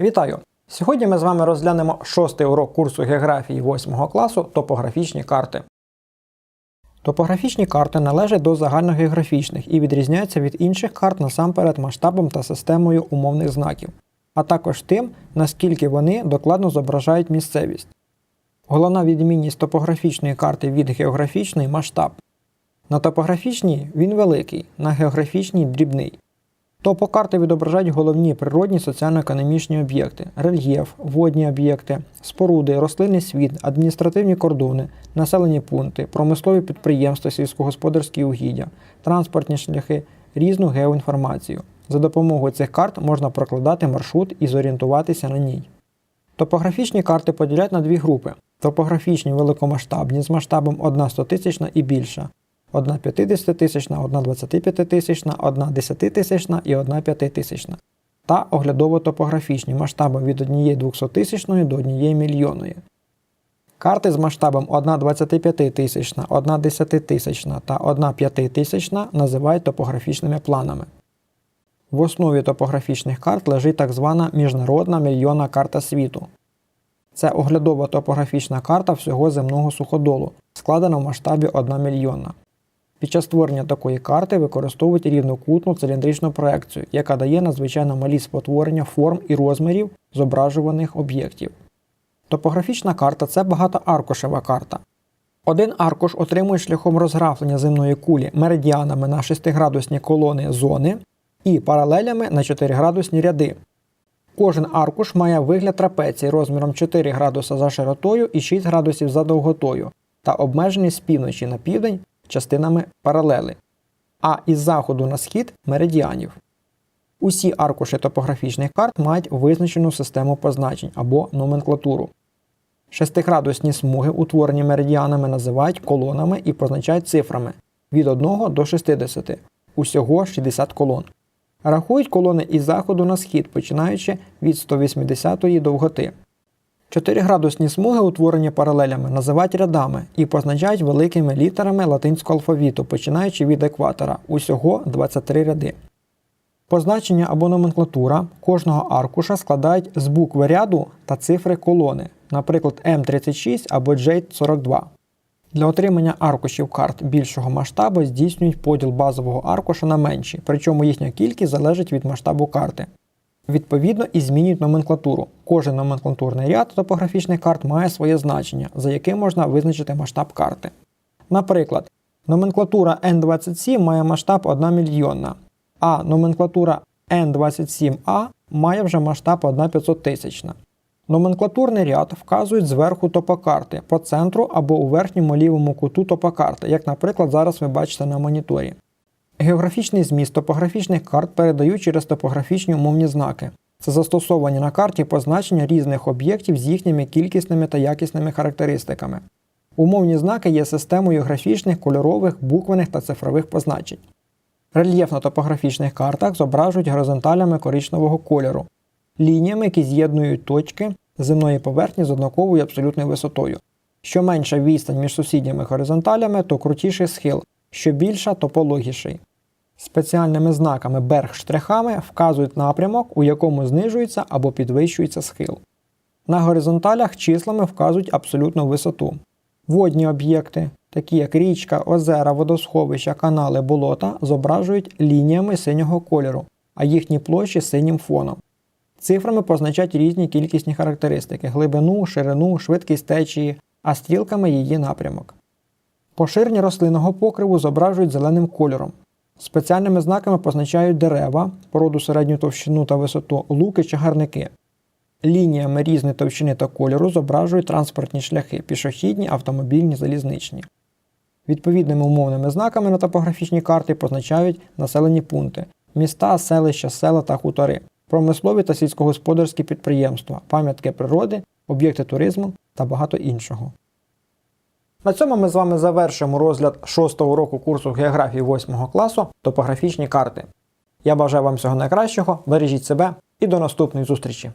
Вітаю! Сьогодні ми з вами розглянемо шостий урок курсу географії 8 класу топографічні карти. Топографічні карти належать до загальногеографічних і відрізняються від інших карт насамперед масштабом та системою умовних знаків, а також тим, наскільки вони докладно зображають місцевість. Головна відмінність топографічної карти від географічної масштаб. На топографічній він великий, на географічній дрібний. Топокарти відображають головні природні соціально-економічні об'єкти, рельєф, водні об'єкти, споруди, рослинний світ, адміністративні кордони, населені пункти, промислові підприємства, сільськогосподарські угіддя, транспортні шляхи, різну геоінформацію. За допомогою цих карт можна прокладати маршрут і зорієнтуватися на ній. Топографічні карти поділяють на дві групи: топографічні великомасштабні з масштабом 1 100 тисячна і більша, одна 50 тисячна, одна 25 тисячна, одна 10 тисячна і одна 5 тисячна. Та оглядово-топографічні масштабом від однієї 200 тисячної до однієї мільйонної. Карти з масштабом 1 25 тисячна, 1 10 тисячна та 1 5 тисячна називають топографічними планами. В основі топографічних карт лежить так звана міжнародна мільйонна карта світу. Це оглядова топографічна карта всього земного суходолу, складена в масштабі 1 мільйонна. Під час створення такої карти використовують рівнокутну циліндричну проекцію, яка дає надзвичайно малі спотворення форм і розмірів зображуваних об'єктів. Топографічна карта це багатоаркушева карта. Один аркуш отримує шляхом розграфлення земної кулі меридіанами на 6-градусні колони зони і паралелями на 4-градусні ряди. Кожен аркуш має вигляд трапеції розміром 4 градуса за широтою і 6 градусів за довготою та обмежений з півночі на південь частинами паралели, а із заходу на схід меридіанів. Усі аркуші топографічних карт мають визначену систему позначень або номенклатуру. Шестиградусні смуги, утворені меридіанами, називають колонами і позначають цифрами від 1 до 60, усього 60 колон. Рахують колони із заходу на схід, починаючи від 180-ї довготи. Чотириградусні смуги, утворені паралелями, називають рядами і позначають великими літерами латинського алфавіту, починаючи від екватора, усього 23 ряди. Позначення або номенклатура кожного аркуша складають з букви ряду та цифри колони, наприклад, М36 або J42. Для отримання аркушів карт більшого масштабу здійснюють поділ базового аркуша на менші, причому їхня кількість залежить від масштабу карти. Відповідно і змінюють номенклатуру. Кожен номенклатурний ряд топографічних карт має своє значення, за яким можна визначити масштаб карти. Наприклад, номенклатура N27 має масштаб 1 мільйонна, а номенклатура N27A має вже масштаб 1 500 тисячна. Номенклатурний ряд вказують зверху топокарти по центру або у верхньому лівому куту топокарти, як, наприклад, зараз ви бачите на моніторі. Географічний зміст топографічних карт передають через топографічні умовні знаки. Це застосовані на карті позначення різних об'єктів з їхніми кількісними та якісними характеристиками. Умовні знаки є системою графічних, кольорових, буквених та цифрових позначень. Рельєф на топографічних картах зображують горизонталями коричневого кольору, лініями, які з'єднують точки земної поверхні з однаковою абсолютною висотою. Що менша відстань між сусідніми горизонталями, то крутіший схил, що більша, то пологіший. Спеціальними знаками берг-штрихами вказують напрямок, у якому знижується або підвищується схил. На горизонталях числами вказують абсолютну висоту. Водні об'єкти, такі як річка, озера, водосховища, канали, болота, зображують лініями синього кольору, а їхні площі синім фоном. Цифрами позначають різні кількісні характеристики глибину, ширину, швидкість течії, а стрілками її напрямок. Поширення рослинного покриву зображують зеленим кольором. Спеціальними знаками позначають дерева, породу середню товщину та висоту, луки чи гарники. Лініями різної товщини та кольору зображують транспортні шляхи пішохідні, автомобільні, залізничні. Відповідними умовними знаками на топографічній карті позначають населені пункти, міста, селища, села та хутори, промислові та сільськогосподарські підприємства, пам'ятки природи, об'єкти туризму та багато іншого. На цьому ми з вами завершуємо розгляд 6 року курсу географії 8 класу топографічні карти. Я бажаю вам всього найкращого, бережіть себе і до наступної зустрічі!